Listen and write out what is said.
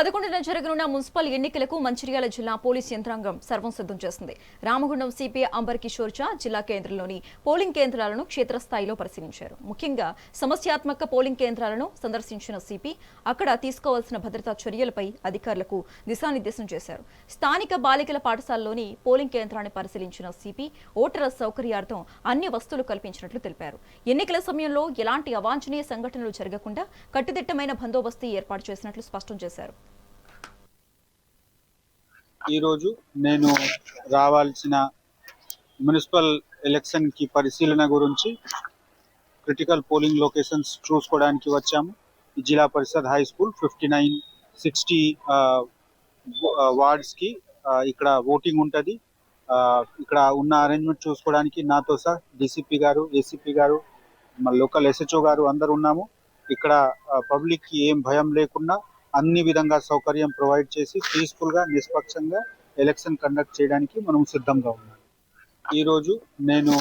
పదకొండున జరగనున్న మున్సిపల్ ఎన్నికలకు మంచిర్యాల జిల్లా పోలీస్ యంత్రాంగం సర్వం సిద్ధం చేసింది రామగుండం సిపి అంబర్ కిషోర్ ఝా జిల్లా కేంద్రంలోని పోలింగ్ కేంద్రాలను క్షేత్రస్థాయిలో పరిశీలించారు. ముఖ్యంగా సమస్యాత్మక పోలింగ్ కేంద్రాలను సందర్శించిన సిపి అక్కడ తీసుకోవాల్సిన భద్రతా చర్యలపై అధికారులకు దిశానిర్దేశం చేశారు. స్థానిక బాలికల పాఠశాలలోని పోలింగ్ కేంద్రాన్ని పరిశీలించిన సిపి ఓటర్ల సౌకర్యార్థం అన్ని వస్తువులు కల్పించినట్లు తెలిపారు. ఎన్నికల సమయంలో ఎలాంటి అవాంఛనీయ సంఘటనలు జరగకుండా కట్టుదిట్టమైన బందోబస్తు ఏర్పాటు చేసినట్లు స్పష్టం చేశారు. ఈరోజు నేను రావాల్సిన మున్సిపల్ ఎలక్షన్కి పరిశీలన గురించి క్రిటికల్ పోలింగ్ లొకేషన్స్ చూసుకోవడానికి వచ్చాము. Zilla Parishad high school fifty nine sixty వార్డ్స్కి ఇక్కడ ఓటింగ్ ఉంటుంది. ఇక్కడ ఉన్న అరేంజ్మెంట్ చూసుకోవడానికి నాతో సహా డీసీపీ గారు ఏసీపీ గారు మా లోకల్ ఎస్హెచ్ఓ గారు అందరు ఉన్నాము. ఇక్కడ పబ్లిక్కి ఏం భయం లేకుండా అన్ని విధంగా సౌకర్యం ప్రొవైడ్ చేసి పీస్ఫుల్గా నిష్పక్షంగా ఎలక్షన్ కండక్ట్ చేయడానికి మనం సిద్ధంగా ఉన్నాం. ఈరోజు నేను